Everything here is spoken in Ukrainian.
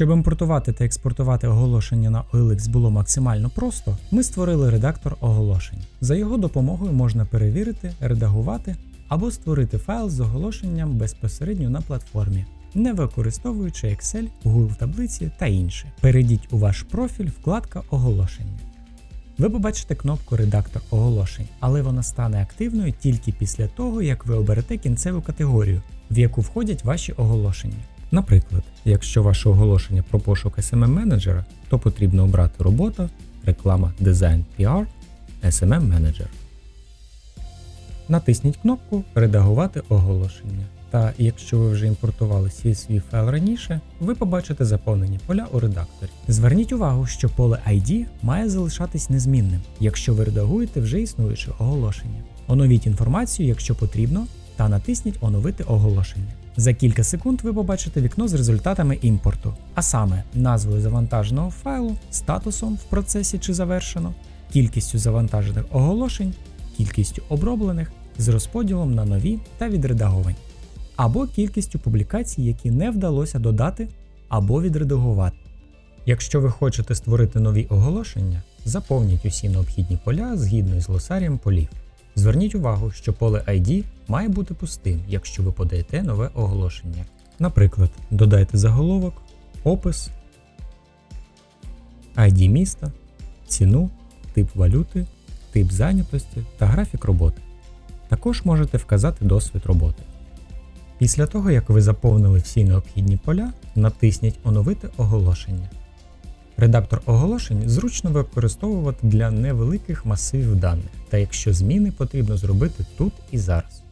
Щоб імпортувати та експортувати оголошення на OLX було максимально просто, ми створили редактор оголошень. За його допомогою можна перевірити, редагувати або створити файл з оголошенням безпосередньо на платформі, не використовуючи Excel, Google таблиці та інше. Перейдіть у ваш профіль, вкладка оголошення. Ви побачите кнопку Редактор оголошень, але вона стане активною тільки після того, як ви оберете кінцеву категорію, в яку входять ваші оголошення. Наприклад, якщо ваше оголошення про пошук smm менеджера то потрібно обрати робота, реклама, дизайн, PR, smm менеджер Натисніть кнопку Редагувати оголошення. Та якщо ви вже імпортували CSV файл раніше, ви побачите заповнені поля у редакторі. Зверніть увагу, що поле ID має залишатись незмінним, якщо ви редагуєте вже існуюче оголошення. Оновіть інформацію, якщо потрібно, та натисніть Оновити оголошення. За кілька секунд ви побачите вікно з результатами імпорту, а саме назвою завантаженого файлу, статусом в процесі чи завершено, кількістю завантажених оголошень, кількістю оброблених з розподілом на нові та відредаговані, або кількістю публікацій, які не вдалося додати або відредагувати. Якщо ви хочете створити нові оголошення, заповніть усі необхідні поля згідно з глосарієм полів. Зверніть увагу, що поле ID має бути пустим, якщо ви подаєте нове оголошення. Наприклад, додайте заголовок, опис, ID міста, ціну, тип валюти, тип зайнятості та графік роботи. Також можете вказати досвід роботи. Після того, як ви заповнили всі необхідні поля, натисніть Оновити оголошення. Редактор оголошень зручно використовувати для невеликих масивів даних, та якщо зміни потрібно зробити тут і зараз.